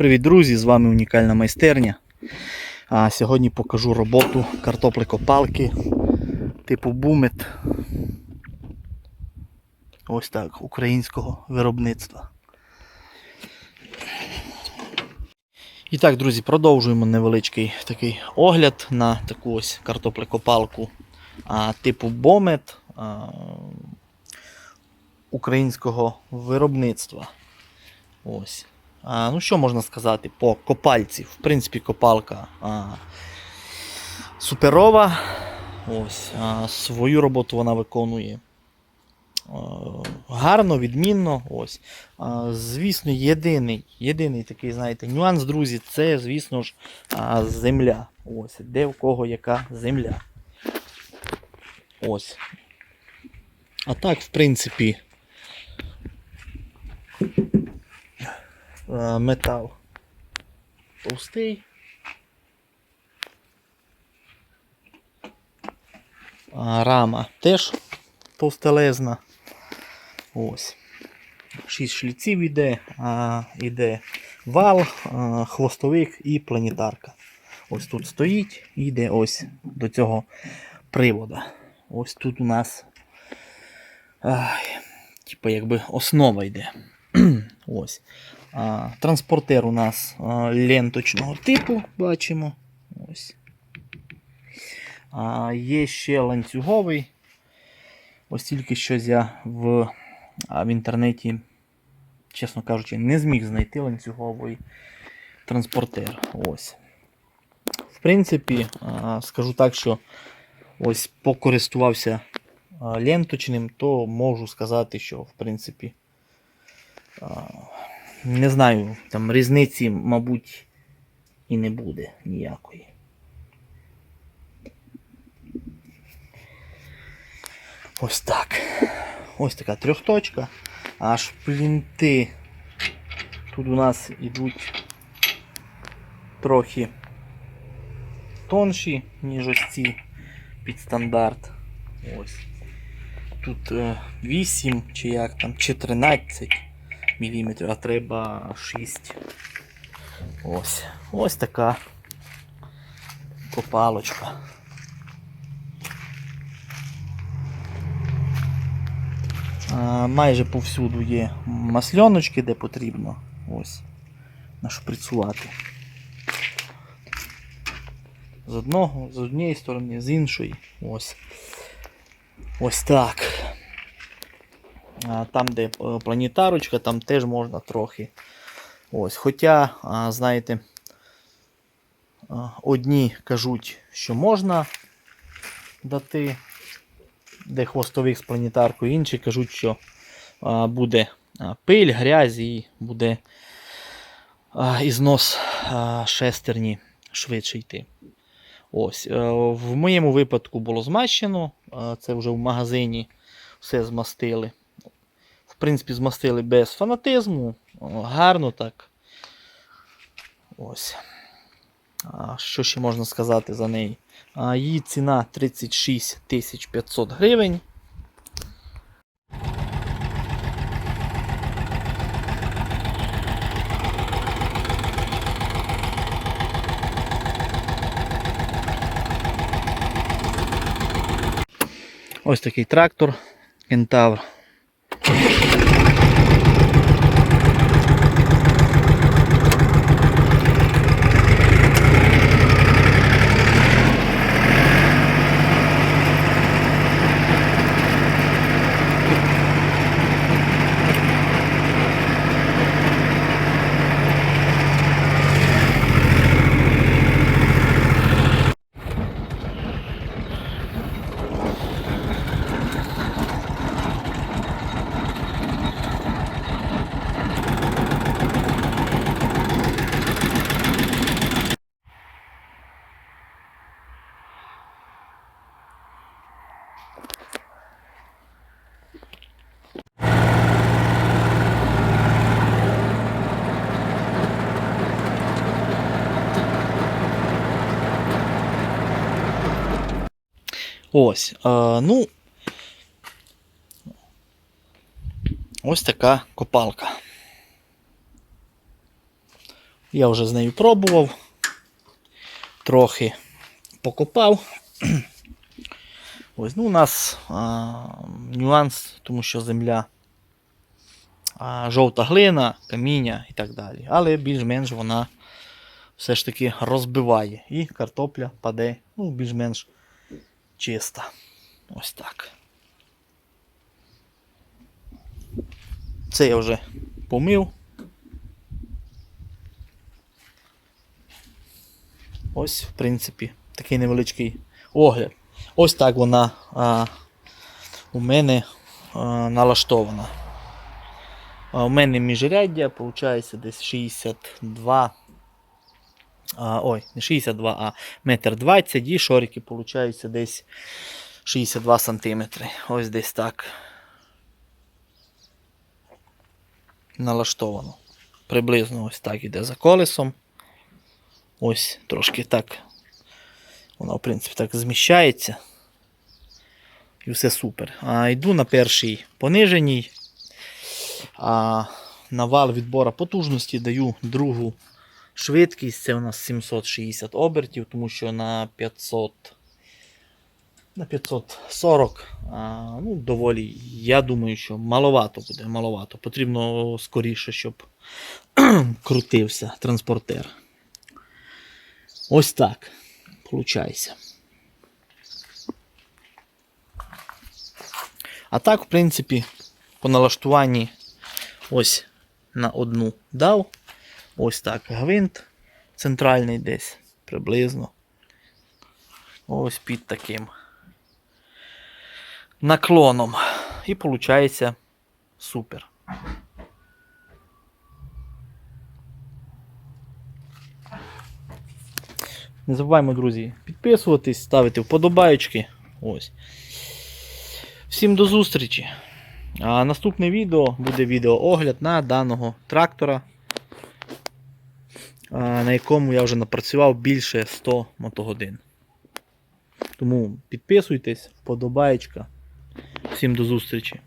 Привіт, друзі! З вами унікальна майстерня. А сьогодні покажу роботу картоплекопалки типу бумет. Ось так, українського виробництва. І так, друзі, продовжуємо невеличкий такий огляд на таку ось картоплекопалку а, типу бомет а, українського виробництва. Ось. А, ну, що можна сказати по копальці? В принципі, копалка а, суперова. Ось, а, свою роботу вона виконує а, гарно, відмінно. Ось. А, звісно, єдиний, єдиний такий, знаєте, нюанс, друзі, це, звісно ж, а, земля. Ось, де в кого яка земля. Ось. А так, в принципі, метал товстий. Рама теж товстелезна. Ось. Шість шліців іде, а, іде вал, а, хвостовик і планетарка. Ось тут стоїть і йде ось до цього привода. Ось тут у нас ай, типу, якби основа йде. ось. Транспортер у нас ленточного типу, бачимо. Ось. А, є ще ланцюговий. Ось тільки щось я в, в інтернеті, чесно кажучи, не зміг знайти ланцюговий транспортер. Ось. В принципі, скажу так, що ось покористувався ленточним, то можу сказати, що в принципі. Не знаю, там різниці, мабуть, і не буде ніякої. Ось так. Ось така трьохточка. А шплінти тут у нас ідуть трохи тонші, ніж ось ці під стандарт. Ось. Тут е, 8 чи як там, чи 13 мм, а треба 6. Ось. Ось така копалочка. Майже повсюду є масльоночки, де потрібно. Ось. Нашприцювати. З одного, з однієї сторони, з іншої. Ось. Ось так. Там, де е, планетарочка, там теж можна трохи. Ось. Хоча, знаєте, одні кажуть, що можна дати, де хвостовик з планетаркою, інші кажуть, що буде пиль, грязь і буде ізнос шестерні швидше йти. Ось, е, В моєму випадку було змащено. Це вже в магазині все змастили. В принципі, змастили без фанатизму. Гарно так. Ось. А Що ще можна сказати за неї? А, Її ціна 36 500 гривень. Ось такий трактор Кентавр. Ось. Е, ну. Ось така копалка. Я вже з нею пробував. Трохи покопав. Ось, ну, у нас а, нюанс, тому що земля а, жовта глина, каміння і так далі. Але більш-менш вона все ж таки розбиває. І картопля паде ну, більш-менш чиста. Ось так. Це я вже помив. Ось, в принципі, такий невеличкий огляд. Ось так вона а, у мене а, налаштована. А, у мене міжряддя, виходить, десь 62. А, ой, не 62, а метр 20 і шорики, виходить, десь 62 сантиметри. Ось десь так. Налаштовано. Приблизно ось так іде за колесом. Ось трошки так. Воно, в принципі, так зміщається. І все супер. А йду на першій пониженій. А на вал відбора потужності даю другу швидкість. Це у нас 760 обертів, тому що на 500. На 540 а, ну, доволі, я думаю, що маловато буде. Маловато. Потрібно скоріше, щоб крутився транспортер. Ось так. Получається. А так, в принципі, по налаштуванні ось на одну дав. Ось так гвинт центральний десь приблизно. Ось під таким наклоном. І виходить супер. Не забуваємо, друзі, підписуватись, ставити вподобайки. Ось. Всім до зустрічі. А наступне відео буде відеоогляд на даного трактора, на якому я вже напрацював більше 100 мотогодин. Тому підписуйтесь, вподобаєчка. Всім до зустрічі.